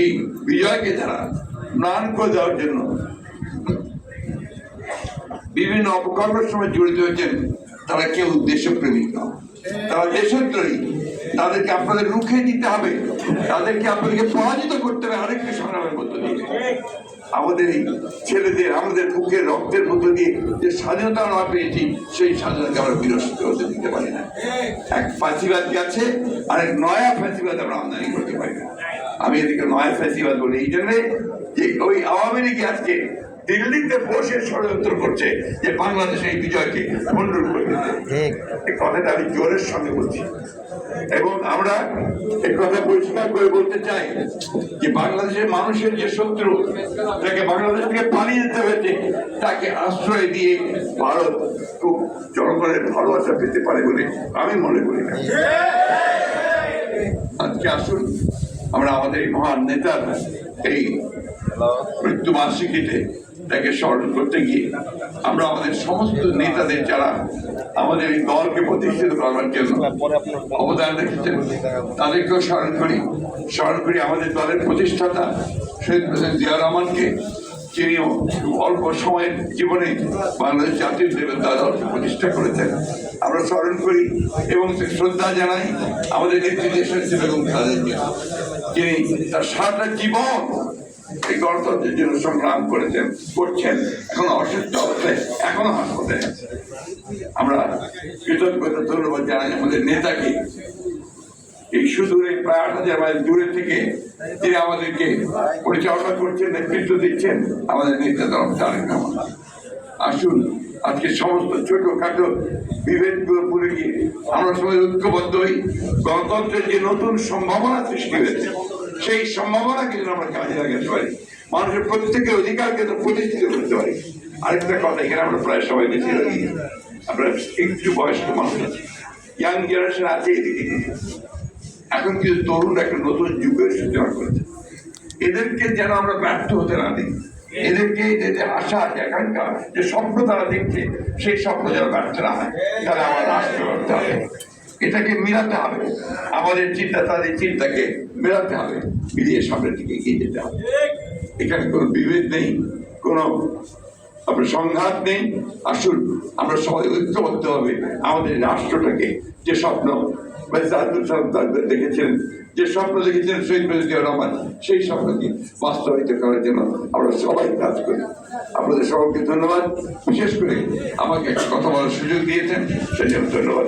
এই বিজয়কে যারা ম্লান করে দেওয়ার জন্য বিভিন্ন অপকর্মের সময় জড়িত হয়েছেন, তারা কেউ দেশপ্রেমিক নয় তারা দেশদ্রোহী। তাদেরকে আপনাদের রুখে দিতে হবে। তাদেরকে আপনাদেরকে পরাজিত করতে হবে আরেকটি সংগ্রামের মধ্য দিয়ে। আমাদের এই ছেলেদের, আমাদের বুকের রক্তের মধ্য দিয়ে যে স্বাধীনতা আমরা পেয়েছি, সেই স্বাধীনতাকে আমরা বিরস্ত হতে দিতে পারি না। এক ফাঁসিবাদ গেছে আর এক নয়া ফাঁসিবাদ আমরা আমদানি করতে পারি না। আমি এদিকে নয়া ফাঁসিবাদ বলি এই জন্যে যে ওই আওয়ামী লীগ আজকে দিল্লিতে বসে ষড়যন্ত্র করছে যে বাংলাদেশের এই বিজয়কে মন্ডল করে দিতে। কথাটা আমি জোরের সঙ্গে বলছি। এবং আমরা এই কথা পরিষ্কার করে বলতে চাই যে বাংলাদেশের মানুষের যে শত্রু তাকে বাংলাদেশ থেকে পালিয়ে যেতে হয়েছে তাকে আশ্রয় দিয়ে ভারত খুব জনগণের ভালোবাসা পেতে পারে বলে আমি মনে করি না। আজকে আসুন আমরা আমাদের এই মহান নেতার এই মৃত্যু বার্ষিকীতে তাকে স্মরণ করতে গিয়ে আমরা আমাদের সমস্ত নেতাদের যারা আমাদের এই দলকে প্রতিষ্ঠিত করার জন্য অবদান রেখেছেন, তাদেরকেও স্মরণ করি। স্মরণ করি আমাদের দলের প্রতিষ্ঠাতা শহীদ প্রেসিডেন্ট জিয়া রহমানকে। যিনিও অল্প সময়ের জীবনে বাংলাদেশ জাতীয় দেবতা দলকে প্রতিষ্ঠা করেছেন। আমরা স্মরণ করি এবং শ্রদ্ধা জানাই আমাদের দেশের বেগম খালেদা যিনি তার সারাটা জীবন এই গণতন্ত্রের জন্য সংগ্রাম করেছেন, করছেন, এখন অসুস্থ অবস্থায়, এখনও হাসপাতালে আমরা কৃতজ্ঞতা, ধন্যবাদ জানাই আমাদের নেতাকে এই সুদূরে প্রায় আট হাজার মাইল দূরে থেকে তিনি আমাদেরকে পরিচালনা করছেন, নেতৃত্ব দিচ্ছেন, আমাদের নেতা রহমান আসুন, আজকে সমস্ত ছোটখাটো বিভেদগুলো ভুলে গিয়ে আমরা সবাই ঐক্যবদ্ধ হই। গণতন্ত্রের যে নতুন সম্ভাবনা সৃষ্টি হয়েছে, সেই সম্ভাবনাকে যেন আমরা কাজে লাগাতে পারি। মানুষের প্রত্যেকের অধিকারকে যেন প্রতিষ্ঠিত করতে পারি। আরেকটা কথা, এখানে আমরা প্রায় সবাই বেশি রাখি আমরা একটু বয়স্ক মানুষ আছি। ইয়াং জেনারেশন আছে এদিকে। এখন কিন্তু তরুণ একটা নতুন যুগের সূচনা করেছে। এদেরকে যেন আমরা ব্যর্থ হতে না দিই। এদেরকে এদের আশা এখানকার যে স্বপ্ন তারা দেখছে, সেই স্বপ্ন যেন ব্যর্থ না হয়। তাহলে আমার রাষ্ট্র করতে হবে। এটাকে মিলাতে হবে। আমাদের চিন্তা, তাদের চিন্তাকে মেলাতে হবে। মিলিয়ে সামনের দিকে এগিয়ে যেতে হবে। এখানে কোনো বিভেদ নেই, কোনো আপনার সংঘাত নেই। আসুন, আমরা সবাই ঐক্যবদ্ধ হবে। আমাদের রাষ্ট্রটাকে যে স্বপ্ন মেসাদুল সাহেব দেখেছিলেন, যে স্বপ্ন দেখেছিলেন শহীদ মেজুদ্দিন রহমান, সেই স্বপ্নকে বাস্তবায়িত করার জন্য আমরা সবাই কাজ করি। আপনাদের সবাইকে ধন্যবাদ। বিশেষ করে আমাকে কথা বলার সুযোগ দিয়েছেন সেই জন্য ধন্যবাদ।